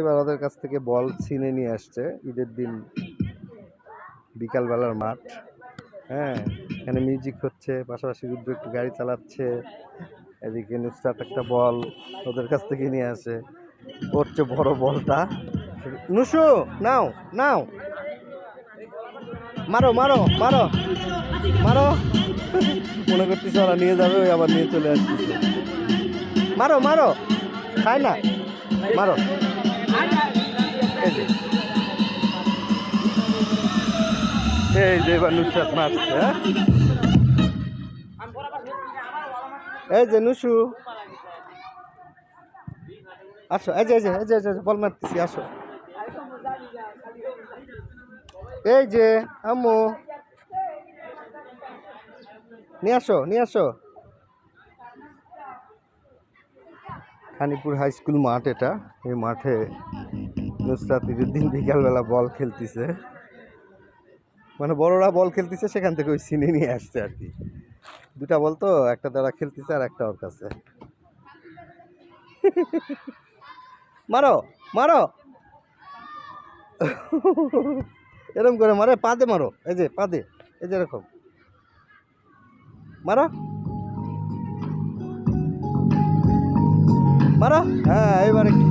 এবার ওদের কাছ থেকে বল ছিনে নিয়ে আসছে। ঈদের দিন বিকালবেলার মাঠ। হ্যাঁ এখানে মিউজিক হচ্ছে, পাশাপাশি রুদ্র একটু গাড়ি চালাচ্ছে। এদিকে নুসরাত একটা বল ওদের কাছ থেকে নিয়ে আসে। করছে বড় বলটা নুসু, নাও নাও। মারো মারো মারো মারো। মনে করতেছে ওরা নিয়ে যাবে, ওই আবার নিয়ে চলে আসতেছে। মারো মারো, খায় না। মারো। এই যে এবার নুসরাত মারছে হ্যাঁ? এই যে নুসু। আসো এই যে এই যে এই যে, এই যে, বল মারতেছি আসো। এই যে আম্মু। নিয়ে আসো নিয়ে আসো। খানিপুর হাই স্কুল মাঠ এটা। এই মাঠে নুসরাত দিন বিকালবেলা বল খেলতেছে। মানে বড়রা বল খেলতেছে, সেখান থেকে ওই সিনে নিয়ে আসছে আর কি। দুটা বল তো, একটা তারা খেলতেছে আর একটা ওর কাছে। মারো মারো। এরকম করে মারে, পাদে মারো। এই যে, পাদে, এই যে এরকম। মারো। মারো? হ্যাঁ এবার একটু